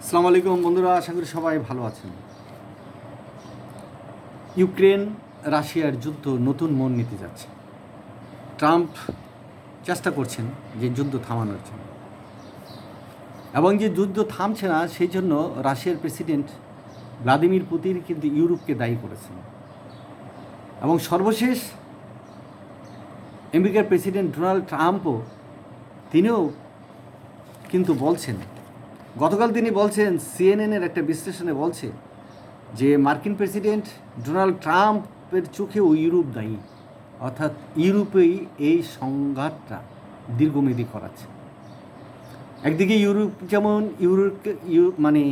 আসসালামু আলাইকুম বন্ধুরা, আশা করি সবাই ভালো আছেন। ইউক্রেন, রাশিয়ার যুদ্ধ নতুন মন নিতে যাচ্ছে। ট্রাম্প চেষ্টা করছেন যে যুদ্ধ থামানোর জন্য। এবং যে যুদ্ধ থামছে না, সেই জন্য রাশিয়ার প্রেসিডেন্ট ভ্লাদিমির পুতিন কিন্তু ইউরোপকে দায়ী করেছেন। এবং সর্বশেষ আমেরিকার প্রেসিডেন্ট ডোনাল্ড ট্রাম্পও তিনিও কিন্তু বলছেন গতকাল তিনি বলছেন, সিএনএনের একটা বিশ্লেষণে বলছে যে মার্কিন প্রেসিডেন্ট ডোনাল্ড ট্রাম্পের চোখেও ইউরোপ দায়ী। অর্থাৎ ইউরোপেই এই সংঘাতটা দীর্ঘমেয়াদী করাচ্ছে। একদিকে ইউরোপ যেমন ইউরোপকে ইউ মানে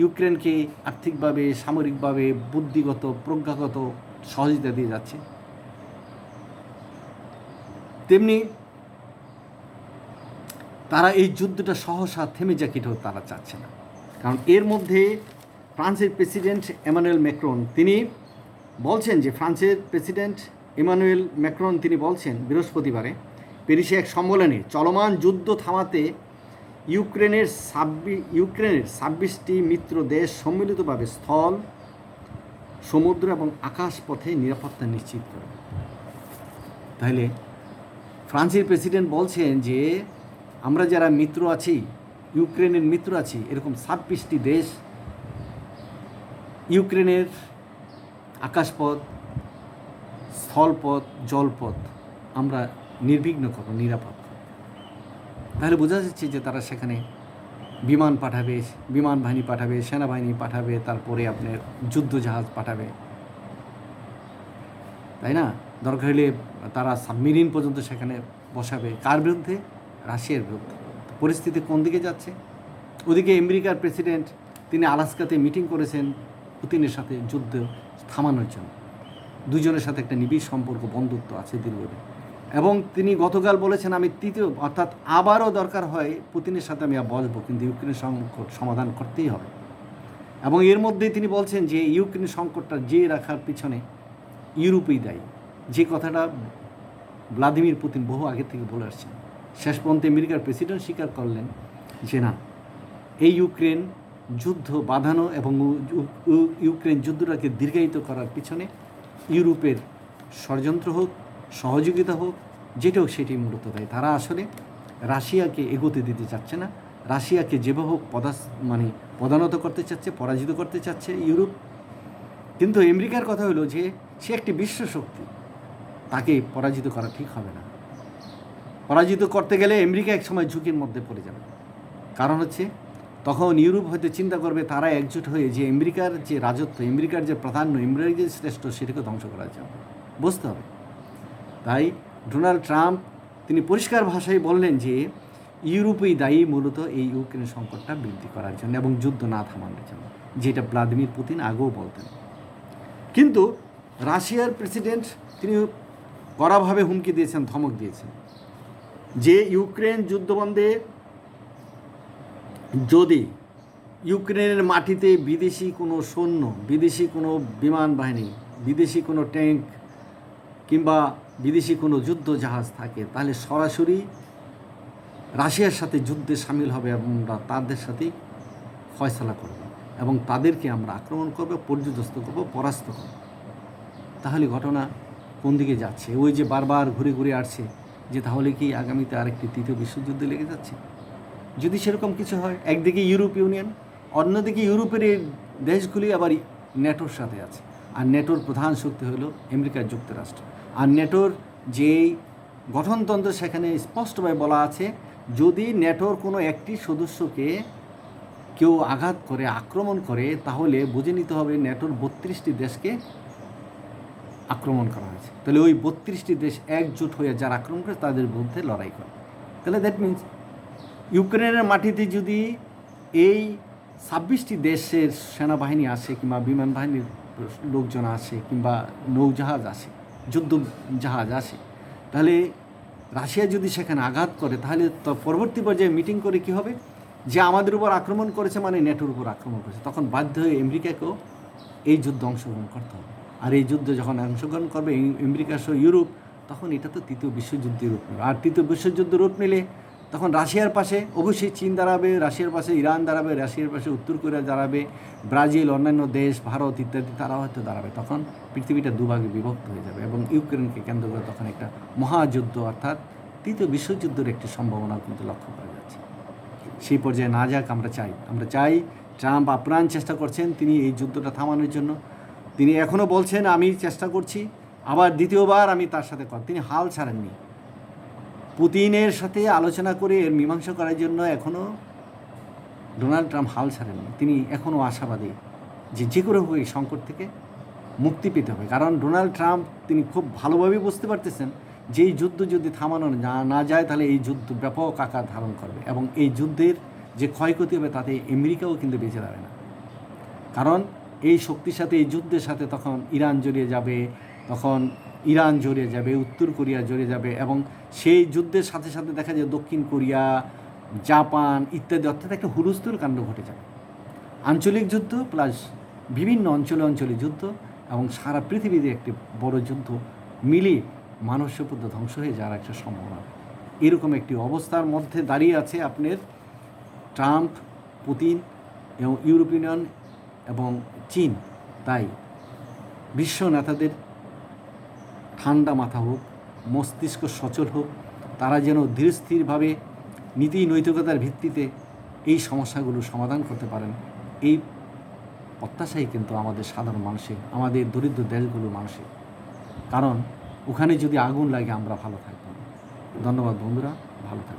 ইউক্রেনকে আর্থিকভাবে, সামরিকভাবে বুদ্ধিগত, প্রজ্ঞাগত সহযোগিতা দিয়ে যাচ্ছে। তেমনি তারা এই যুদ্ধটা সহসা থেমে যাক এটাও তারা চাচ্ছে না। কারণ এর মধ্যে ফ্রান্সের প্রেসিডেন্ট এমানুয়েল ম্যাক্রন, তিনি বলছেন যে ফ্রান্সের প্রেসিডেন্ট ইমানুয়েল ম্যাক্রন, তিনি বলছেন বৃহস্পতিবারে প্যারিসে এক সম্মেলনে চলমান যুদ্ধ থামাতে ইউক্রেনের ছাব্বিশ ইউক্রেনের ছাব্বিশটি মিত্র দেশ সম্মিলিতভাবে স্থল, সমুদ্র এবং আকাশ পথে নিরাপত্তা নিশ্চিত করে তাহলে ফ্রান্সের প্রেসিডেন্ট বলছেন যে আমরা যারা মিত্র আছি, ইউক্রেনের মিত্র আছি, এরকম ছাব্বিশটি দেশ, ইউক্রেনের আকাশপথ, স্থলপথ, জলপথ, আমরা নির্বিঘ্ন করব, নিরাপদ তাহলে বোঝা যাচ্ছে যে তারা সেখানে বিমান পাঠাবে, বিমান বাহিনী পাঠাবে, সেনাবাহিনী পাঠাবে, তারপরে আপনার যুদ্ধ জাহাজ পাঠাবে। তাই না? দরকার হলে তারা সাবমেরিন পর্যন্ত সেখানে বসাবে। কার বিরুদ্ধে? রাশিয়ার বিরুদ্ধে পরিস্থিতি কোন দিকে যাচ্ছে? ওদিকে আমেরিকার প্রেসিডেন্ট তিনি আলাস্কাতে মিটিং করেছেন পুতিনের সাথে যুদ্ধ থামানোর জন্য। দুজনের সাথে একটা নিবিড় সম্পর্ক, বন্ধুত্ব আছে দীর্ঘদিন। এবং তিনি গতকাল বলেছেন, আমি তৃতীয়, অর্থাৎ আবারও দরকার হয় পুতিনের সাথে আমি বসবো, কিন্তু ইউক্রেনের সংকট সমাধান করতেই হবে। এবং এর মধ্যেই তিনি বলছেন যে, ইউক্রেনের সংকটটা যে রাখার পিছনে ইউরোপেই দায়ী। যে কথাটা ভ্লাদিমির পুতিন বহু আগে থেকে বলে আসছেন। শেষ পর্যন্ত আমেরিকার প্রেসিডেন্ট স্বীকার করলেন যে না, এই ইউক্রেন যুদ্ধ বাঁধানো এবং ইউ- ইউ- ইউক্রেন যুদ্ধটাকে দীর্ঘায়িত করার পিছনে ইউরোপের ষড়যন্ত্র হোক, সহযোগিতা হোক, যেটা হোক সেটি মূলত দেয়। তারা আসলে রাশিয়াকে এগোতে দিতে চাচ্ছে না। রাশিয়াকে যেভাবে হোক পদাস মানে পদানত করতে চাচ্ছে, পরাজিত করতে চাচ্ছে ইউরোপ। কিন্তু আমেরিকার কথা হলো যে, সে একটি বিশ্ব শক্তি, তাকে পরাজিত করা ঠিক হবে না। পরাজিত করতে গেলে আমেরিকা এক সময় ঝুঁকির মধ্যে পড়ে যাবে। কারণ হচ্ছে, তখন ইউরোপ হয়তো চিন্তা করবে তারা একজোট হয়ে যে আমেরিকার যে রাজত্ব, আমেরিকার যে প্রাধান্য, আমেরিকার যে শ্রেষ্ঠ সেটাকে ধ্বংস করার জন্য। বুঝতে হবে। তাই ডোনাল্ড ট্রাম্প, তিনি পরিষ্কার ভাষায় বললেন যে, ইউরোপেই দায়ী মূলত এই ইউক্রেন সংকটটা বৃদ্ধি করার জন্য এবং যুদ্ধ না থামানোর জন্য, যেটা ভ্লাদিমির পুতিন আগেও বলতেন। কিন্তু রাশিয়ার প্রেসিডেন্ট, তিনি কড়াভাবে হুমকি দিয়েছেন, ধমক দিয়েছেন। যে ইউক্রেন যুদ্ধবন্ধে যদি ইউক্রেনের মাটিতে বিদেশি কোনো সৈন্য, বিদেশি কোনো বিমান বাহিনী, বিদেশি কোনো ট্যাঙ্ক কিংবা বিদেশি কোনো যুদ্ধ জাহাজ থাকে, তাহলে সরাসরি রাশিয়ার সাথে যুদ্ধে সামিল হবে এবং আমরা তাদের সাথেই ফয়সলা করব এবং তাদেরকে আমরা আক্রমণ করব, পর্যদস্ত করব, পরাস্ত করব। তাহলে ঘটনা কোন দিকে যাচ্ছে? ওই যে বারবার ঘুরে ঘুরে আসছে যে তাহলে কি আগামীতে আরেকটি তৃতীয় বিশ্বযুদ্ধ লেগে যাচ্ছে? যদি সেরকম কিছু হয়, একদিকে ইউরোপ ইউনিয়ন, অন্যদিকে ইউরোপের এই দেশগুলি আবার নেটোর সাথে আছে। আর নেটোর প্রধান শক্তি হলো আমেরিকা যুক্তরাষ্ট্র। আর নেটোর যেই গঠনতন্ত্র সেখানে স্পষ্টভাবে বলা আছে, যদি নেটোর কোনো একটি সদস্যকে কেউ আঘাত করে, আক্রমণ করে, তাহলে বুঝে নিতে হবে নেটোর বত্রিশটি দেশকে আক্রমণ করা হয়েছে। তাহলে ওই বত্রিশটি দেশ একজোট হয়ে যারা আক্রমণ করে তাদের বিরুদ্ধে লড়াই করে তাহলে দ্যাট মিনস ইউক্রেনের মাটিতে যদি এই ছাব্বিশটি দেশের সেনাবাহিনী আসে কিংবা বিমান বাহিনীর লোকজন আসে কিংবা নৌজাহাজ আসে, যুদ্ধ জাহাজ আসে, তাহলে রাশিয়া যদি সেখানে আঘাত করে, তাহলে পরবর্তী পর্যায়ে মিটিং করে কি হবে? যে আমাদের উপর আক্রমণ করেছে মানে নেটোর উপর আক্রমণ করেছে। তখন বাধ্য হয়ে আমেরিকাকেও এই যুদ্ধে অংশগ্রহণ করতে হবে। আর এই যুদ্ধে যখন অংশগ্রহণ করবে আমেরিকা সহ ইউরোপ, তখন এটা তো তৃতীয় বিশ্বযুদ্ধের রূপ নেবে। আর তৃতীয় বিশ্বযুদ্ধ রূপ নিলে তখন রাশিয়ার পাশে অবশ্যই চীন দাঁড়াবে, রাশিয়ার পাশে ইরান দাঁড়াবে, রাশিয়ার পাশে উত্তর কোরিয়া দাঁড়াবে, ব্রাজিল, অন্যান্য দেশ, ভারত ইত্যাদি তারা হয়তো দাঁড়াবে। তখন পৃথিবীটা দুভাগে বিভক্ত হয়ে যাবে এবং ইউক্রেনকে কেন্দ্র করে তখন একটা মহাযুদ্ধ অর্থাৎ তৃতীয় বিশ্বযুদ্ধের একটি সম্ভাবনা কিন্তু লক্ষ্য করা যাচ্ছে। সেই পর্যায়ে না যাক, আমরা চাই। আমরা চাই ট্রাম্প আপ্রাণ চেষ্টা করছেন তিনি এই যুদ্ধটা থামানোর জন্য। তিনি এখনও বলছেন, আমি চেষ্টা করছি। আবার দ্বিতীয়বার আমি তার সাথে কথা তিনি হাল ছাড়েননি। পুতিনের সাথে আলোচনা করে এর মীমাংসা করার জন্য এখনও ডোনাল্ড ট্রাম্প হাল ছাড়েননি। তিনি এখনও আশাবাদী যে যে করে হোক এই সংকট থেকে মুক্তি পেতে হবে। কারণ ডোনাল্ড ট্রাম্প, তিনি খুব ভালোভাবে বুঝতে পারতেছেন যে এই যুদ্ধ যদি থামানো না না যায়, তাহলে এই যুদ্ধ ব্যাপক আকার ধারণ করবে এবং এই যুদ্ধের যে ক্ষয়ক্ষতি হবে, তাতে আমেরিকাও কিন্তু বেঁচে যাবে না। কারণ এই শক্তির সাথে, এই যুদ্ধের সাথে তখন ইরান জড়িয়ে যাবে, তখন ইরান জড়িয়ে যাবে, উত্তর কোরিয়া জড়িয়ে যাবে এবং সেই যুদ্ধের সাথে সাথে দেখা যায় দক্ষিণ কোরিয়া, জাপান ইত্যাদি অর্থাৎ একটা হুলস্থুল কাণ্ড ঘটে যাবে আঞ্চলিক যুদ্ধ প্লাস বিভিন্ন অঞ্চলে অঞ্চলে যুদ্ধ এবং সারা পৃথিবীতে একটি বড় যুদ্ধ মিলিয়ে মানব ধ্বংস হয়ে যাওয়ার একটা সম্ভাবনা। এরকম একটি অবস্থার মধ্যে দাঁড়িয়ে আছে আপনার ট্রাম্প, পুতিন এবং ইউরোপিয়ান এবং চীন, তাই বিশ্ব নেতাদের ঠান্ডা মাথা হোক, মস্তিষ্ক সচল হোক, তারা যেন ধীরস্থিরভাবে নীতি নৈতিকতার ভিত্তিতে এই সমস্যাগুলো সমাধান করতে পারেন, এই প্রত্যাশাই কিন্তু আমাদের সাধারণ মানুষের, আমাদের দরিদ্র দেশগুলোর মানুষের। কারণ ওখানে যদি আগুন লাগে, আমরা ভালো থাকব। ধন্যবাদ বন্ধুরা, ভালো থাকবেন।